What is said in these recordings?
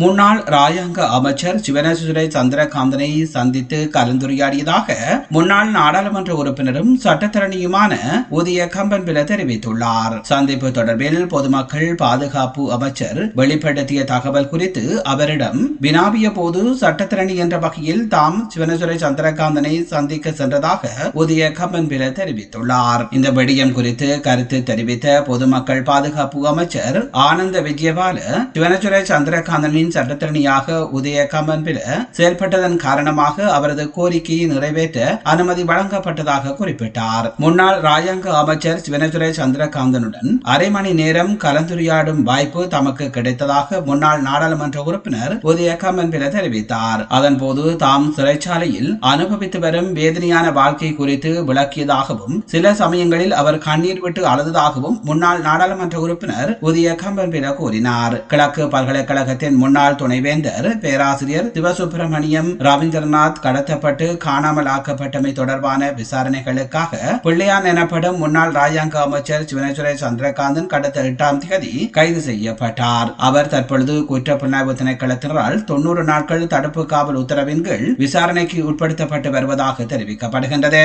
முன்னாள் ராஜாங்க அமைச்சர் சிவனேஸ்வரை சந்திரகாந்தனை சந்தித்து கலந்துரையாடியதாக முன்னாள் நாடாளுமன்ற உறுப்பினரும் சட்டத்தரணியுமான உதய கம்பன்பில தெரிவித்துள்ளார். சந்திப்பு தொடர்பில் பொதுமக்கள் பாதுகாப்பு அமைச்சர் வெளிப்படுத்திய தகவல் குறித்து அவரிடம் வினாவிய போது சட்டத்தரணி என்ற வகையில் தாம் சிவனேஸ்வரை சந்திரகாந்தனை சந்திக்க சென்றதாக உதய கம்பன்பில தெரிவித்துள்ளார். இந்த விடயம் குறித்து கருத்து தெரிவித்த பொதுமக்கள் பாதுகாப்பு அமைச்சர் ஆனந்த விஜயபால சிவனேஸ்வரை சந்திரகாந்தனின் கட்சியின் சட்டத்திறனியாக உதய கமன்பில செயல்பட்டதன் காரணமாக அவரது கோரிக்கையை நிறைவேற்ற அனுமதி வழங்கப்பட்டதாக குறிப்பிட்டார். முன்னாள் ராஜாங்க அமைச்சர் சிவனதுரை சந்திரகாந்தனுடன் அரை மணி நேரம் கலந்துரையாடும் வாய்ப்பு தமக்கு கிடைத்ததாக முன்னாள் நாடாளுமன்ற உறுப்பினர் உதய கமன்பில தெரிவித்தார். அதன்போது தாம் சிறைச்சாலையில் அனுபவித்து வரும் வேதனையான வாழ்க்கை குறித்து விளக்கியதாகவும் சில சமயங்களில் அவர் கண்ணீர் விட்டு அழுததாகவும் முன்னாள் நாடாளுமன்ற உறுப்பினர் உதய கம்பன்பில கூறினார். கிழக்கு பல்கலைக்கழகத்தின் முன்னாள் துணைவேந்தர் பேராசிரியர் சிவசுப்பிரமணியம் ரவீந்திரநாத் கடத்தப்பட்டு காணாமல் ஆக்கப்பட்டமை தொடர்பான விசாரணைகளுக்காக பிள்ளையான் எனப்படும் முன்னாள் ராஜாங்க அமைச்சர் சிவனசுரை சந்திரகாந்தன் கடந்த எட்டாம் தேதி கைது செய்யப்பட்டார். அவர் தற்பொழுது குற்ற புலனாய்வு திணைக்களத்தினரால் தொன்னூறு நாட்கள் தடுப்பு காவல் உத்தரவின் கீழ் விசாரணைக்கு உட்படுத்தப்பட்டு வருவதாக தெரிவிக்கப்படுகின்றது.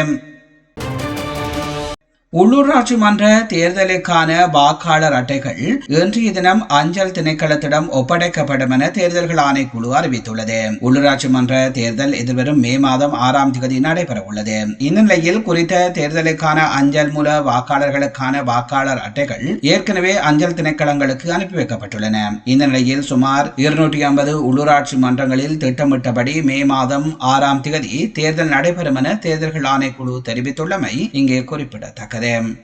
உள்ளூராட்சி மன்ற தேர்தலுக்கான வாக்காளர் அட்டைகள் இன்றைய தினம் அஞ்சல் திணைக்களத்திடம் ஒப்படைக்கப்படும் என தேர்தல்கள் ஆணைக்குழு அறிவித்துள்ளது. உள்ளூராட்சி மன்ற தேர்தல் எதிர்வரும் மே மாதம் ஆறாம் தேதி நடைபெற உள்ளது இந்நிலையில் குறித்த தேர்தலுக்கான அஞ்சல் மூல வாக்காளர்களுக்கான வாக்காளர் அட்டைகள் ஏற்கனவே அஞ்சல் திணைக்களங்களுக்கு அனுப்பி வைக்கப்பட்டுள்ளன. இந்த நிலையில் சுமார் இருநூற்றி ஐம்பது உள்ளூராட்சி மன்றங்களில் திட்டமிட்டபடி மே மாதம் ஆறாம் தேதி தேர்தல் நடைபெறும் என தேர்தல்கள் ஆணைக்குழு தெரிவித்துள்ளமை இங்கே குறிப்பிடத்தக்கது. Them.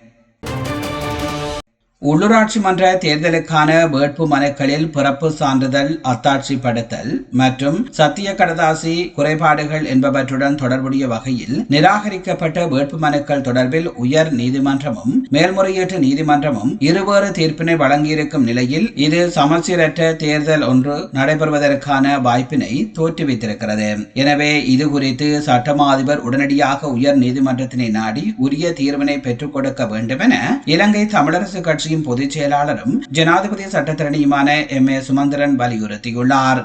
உள்ளூராட்சி மன்ற தேர்தலுக்கான வேட்பு மனுக்களில் பிறப்பு சான்றிதழ் அத்தாட்சிப்படுத்தல் மற்றும் சத்திய கடதாசி குறைபாடுகள் என்பவற்றுடன் தொடர்புடைய வகையில் நிராகரிக்கப்பட்ட வேட்பு மனுக்கள் தொடர்பில் உயர் நீதிமன்றமும் மேல்முறையீட்டு நீதிமன்றமும் இருவேறு தீர்ப்பினை வழங்கியிருக்கும் நிலையில் இது சமச்சீரற்ற தேர்தல் ஒன்று நடைபெறுவதற்கான வாய்ப்பினை தோற்றுவித்திருக்கிறது. எனவே இது குறித்து சட்டமா அதிபர் உடனடியாக உயர் நீதிமன்றத்தினை நாடி உரிய தீர்வினை பெற்றுக் கொடுக்க வேண்டும் என இலங்கை தமிழரசு கட்சி கட்சியின் பொதுச் செயலாளரும் ஜனாதிபதி சட்டத்திறனியுமான எம் ஏ சுமந்திரன் வலியுறுத்தியுள்ளார்.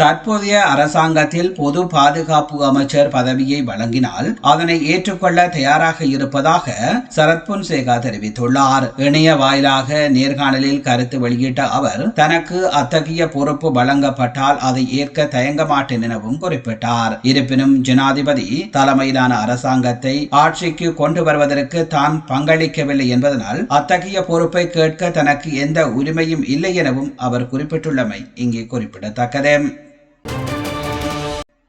தற்போதைய அரசாங்கத்தில் பொது பாதுகாப்பு அமைச்சர் பதவியை வழங்கினால் அதனை ஏற்றுக்கொள்ள தயாராக இருப்பதாக சரத் பொன்சேகா தெரிவித்துள்ளார். இணைய வாயிலாக நேர்காணலில் கருத்து வெளியிட்ட அவர் தனக்கு அத்தகைய பொறுப்பு வழங்கப்பட்டால் அதை ஏற்க தயங்க மாட்டேன் எனவும் குறிப்பிட்டார். இருப்பினும் ஜனாதிபதி தலைமையிலான அரசாங்கத்தை ஆட்சிக்கு கொண்டு வருவதற்கு தான் பங்களிக்கவில்லை என்பதனால் அத்தகைய பொறுப்பை கேட்க தனக்கு எந்த உரிமையும் இல்லை எனவும் அவர் குறிப்பிட்டுள்ளமை இங்கே குறிப்பிடத்தக்கது.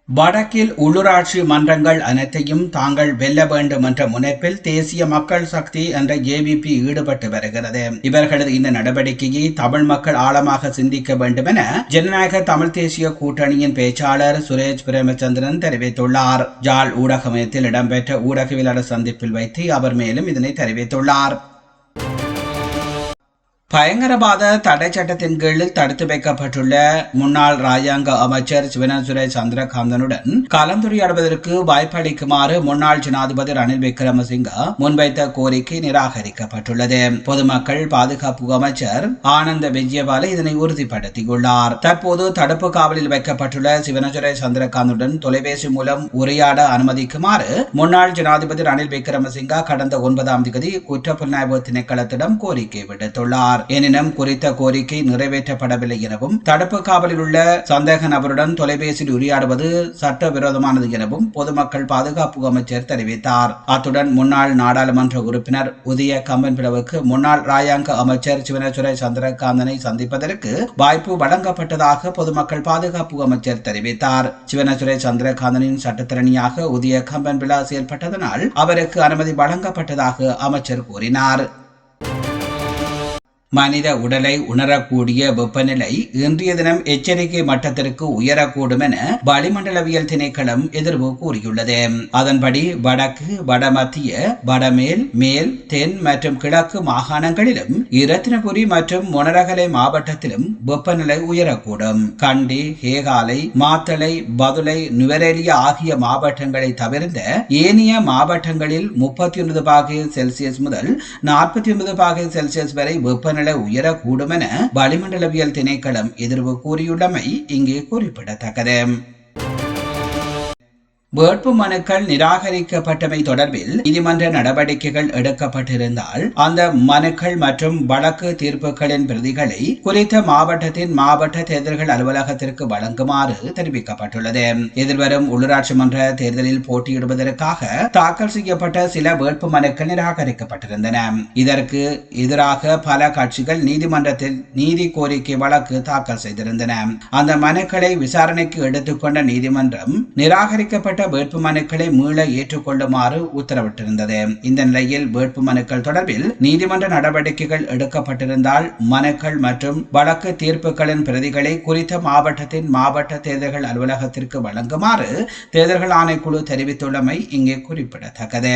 வடக்கில் உள்ளூராட்சி மன்றங்கள் அனைத்தையும் தாங்கள் வெல்ல வேண்டும் என்ற முனைப்பில் தேசிய மக்கள் சக்தி என்ற ஏவிபி ஈடுபட்டு வருகிறது. இவர்களது இந்த நடவடிக்கையை தமிழ் மக்கள் ஆழமாக சிந்திக்க வேண்டும் என ஜனநாயக தமிழ் தேசிய கூட்டணியின் பேச்சாளர் சுரேஷ் பிரேமச்சந்திரன் தெரிவித்துள்ளார். ஜால் ஊடக மையத்தில் இடம்பெற்ற ஊடகவியலாளர் சந்திப்பில் வைத்து அவர் மேலும் இதனை தெரிவித்துள்ளார். பயங்கரவாத தடை சட்டத்தின் கீழ் தடுத்து வைக்கப்பட்டுள்ள முன்னாள் ராஜாங்க அமைச்சர் சிவனசுரை சந்திரகாந்தனுடன் கலந்துரையாடுவதற்கு வாய்ப்பளிக்குமாறு முன்னாள் ஜனாதிபதி ரணில் விக்ரமசிங்க முன்வைத்த கோரிக்கை நிராகரிக்கப்பட்டுள்ளது. பொதுமக்கள் பாதுகாப்பு அமைச்சர் ஆனந்த விஜயபால இதனை உறுதிப்படுத்தியுள்ளார். தற்போது தடுப்பு காவலில் வைக்கப்பட்டுள்ள சிவனசுரை சந்திரகாந்துடன் தொலைபேசி மூலம் உரையாட அனுமதிக்குமாறு முன்னாள் ஜனாதிபதி ரணில் விக்ரமசிங்கா கடந்த ஒன்பதாம் தேதி குற்ற புலனாய்வு திணைக்களத்திடம் கோரிக்கை விடுத்துள்ளார். எனினும் குறித்த கோரிக்கை நிறைவேற்றப்படவில்லை எனவும் தடுப்பு காவலில் உள்ள சந்தேக நபருடன் தொலைபேசியில் உரையாடுவது சட்டவிரோதமானது எனவும் பொதுமக்கள் பாதுகாப்பு அமைச்சர் தெரிவித்தார். அத்துடன் முன்னாள் நாடாளுமன்ற உறுப்பினர் உதய கம்பன்பிளவுக்கு முன்னாள் ராயாங்க அமைச்சர் சிவனசுரை சந்திரகாந்தனை சந்திப்பதற்கு வாய்ப்பு வழங்கப்பட்டதாக பொதுமக்கள் பாதுகாப்பு அமைச்சர் தெரிவித்தார். சிவனசுரை சந்திரகாந்தனின் சட்டத்திறனியாக உதய கம்பன்பிளா செயல்பட்டதனால் அவருக்கு அனுமதி வழங்கப்பட்டதாக அமைச்சர் கூறினார். மனித உடலை உணரக்கூடிய வெப்பநிலை இன்றைய தினம் எச்சரிக்கை மட்டத்திற்கு உயரக்கூடும் என வளிமண்டலவியல் திணைக்களம் எதிர்வு கூறியுள்ளது. அதன்படி வடக்கு வடமத்திய வடமேல் மேல் தென் மற்றும் கிழக்கு மாகாணங்களிலும் இரத்தினபுரி மற்றும் மொனரகலை மாவட்டத்திலும் வெப்பநிலை உயரக்கூடும். கண்டி ஹேகாலை மாத்தளை பதுளை நுவரெலியா ஆகிய மாவட்டங்களை தவிர்ந்த ஏனைய மாவட்டங்களில் முப்பத்தி ஒன்பது பாகை செல்சியஸ் முதல் நாற்பத்தி ஒன்பது பாகை செல்சியஸ் வரை வெப்பநிலை உயரக்கூடும் என வளிமண்டலவியல் திணைக்களம் எதிர்வு கூறியுள்ளமை இங்கே குறிப்பிடத்தக்கது. வேட்பு மனுக்கள் நிராகரிக்கப்பட்டமை தொடர்பில் நீதிமன்ற நடவடிக்கைகள் எடுக்கப்பட்டிருந்தால் அந்த மனுக்கள் மற்றும் வழக்கு தீர்ப்புகளின் பிரதிகளை குறித்த மாவட்டத்தின் மாவட்ட தேர்தல்கள் அலுவலகத்திற்கு வழங்குமாறு தெரிவிக்கப்பட்டுள்ளது. எதிர்வரும் உள்ளூராட்சி மன்ற தேர்தலில் போட்டியிடுவதற்காக தாக்கல் செய்யப்பட்ட சில வேட்பு மனுக்கள் நிராகரிக்கப்பட்டிருந்தன. இதற்கு எதிராக பல கட்சிகள் நீதிமன்றத்தில் நீதி கோரிக்கை வழக்கு தாக்கல் செய்திருந்தன. அந்த மனுக்களை விசாரணைக்கு எடுத்துக்கொண்ட நீதிமன்றம் நிராகரிக்கப்பட்ட பெறப்பட்ட வேட்புமனுக்களை மீள ஏற்றுக்கொள்ளுமாறு உத்தரவிட்டிருந்தது. இந்த நிலையில் வேட்பு மனுக்கள் தொடர்பில் நீதிமன்ற நடவடிக்கைகள் எடுக்கப்பட்டிருந்தால் மனுக்கள் மற்றும் வழக்கு தீர்ப்புகளின் பிரதிகளை குறித்த மாவட்டத்தின் மாவட்ட தேர்தல்கள் அலுவலகத்திற்கு வழங்குமாறு தேர்தல்கள் ஆணைக்குழு தெரிவித்துள்ளமை இங்கே குறிப்பிடத்தக்கது.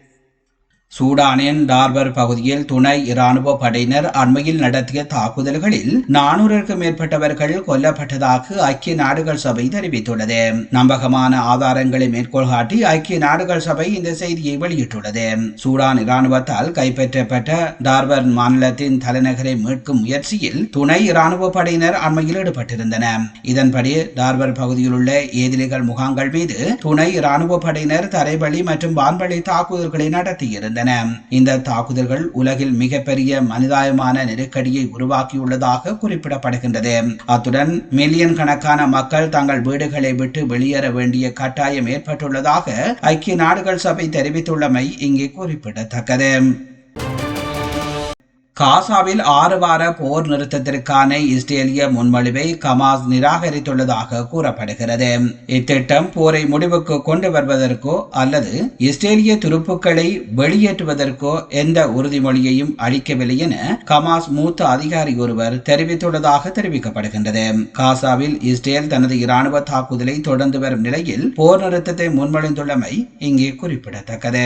சூடானின் டார்பர் பகுதியில் துணை இராணுவ படையினர் அண்மையில் நடத்திய தாக்குதல்களில் நானூறுக்கும் மேற்பட்டவர்கள் கொல்லப்பட்டதாக ஐக்கிய நாடுகள் சபை தெரிவித்துள்ளது. நம்பகமான ஆதாரங்களை மேற்கோள் காட்டி ஐக்கிய நாடுகள் சபை இந்த செய்தியை வெளியிட்டுள்ளது. சூடான் இராணுவத்தால் கைப்பற்றப்பட்ட டார்பர் மாநிலத்தின் தலைநகரை மீட்கும் முயற்சியில் துணை இராணுவ படையினர் அண்மையில் ஈடுபட்டிருந்தன. இதன்படி டார்பர் பகுதியில் உள்ள ஏதிலிகள் முகாம்கள் மீது துணை இராணுவ படையினர் தரைவழி மற்றும் வான்வழி தாக்குதல்களை நடத்தியிருந்தனர். இந்த தாக்குதல்கள் உலகில் மிகப்பெரிய மனிதாயமான நெருக்கடியை உருவாக்கியுள்ளதாக குறிப்பிடப்படுகின்றது. அத்துடன் மில்லியன் கணக்கான மக்கள் தங்கள் வீடுகளை விட்டு வெளியேற வேண்டிய கட்டாயம் ஏற்பட்டுள்ளதாக ஐக்கிய நாடுகள் சபை தெரிவித்துள்ளமை இங்கே குறிப்பிடத்தக்கது. காசாவில் ஆறு வார போர் நிறுத்தத்திற்கான இஸ்ரேலிய முன்மொழிவை கமாஸ் நிராகரித்துள்ளதாக கூறப்படுகிறது. இத்திட்டம் போரை முடிவுக்கு கொண்டு வருவதற்கோ அல்லது இஸ்ரேலிய துருப்புக்களை வெளியேற்றுவதற்கோ எந்த உறுதிமொழியையும் அளிக்கவில்லை என கமாஸ் மூத்த அதிகாரி ஒருவர் தெரிவித்துள்ளதாக தெரிவிக்கப்படுகின்றது. காசாவில் இஸ்ரேல் தனது இராணுவ தாக்குதலை தொடர்ந்து வரும் நிலையில் போர் நிறுத்தத்தை முன்மொழிந்துள்ளமை இங்கே குறிப்பிடத்தக்கது.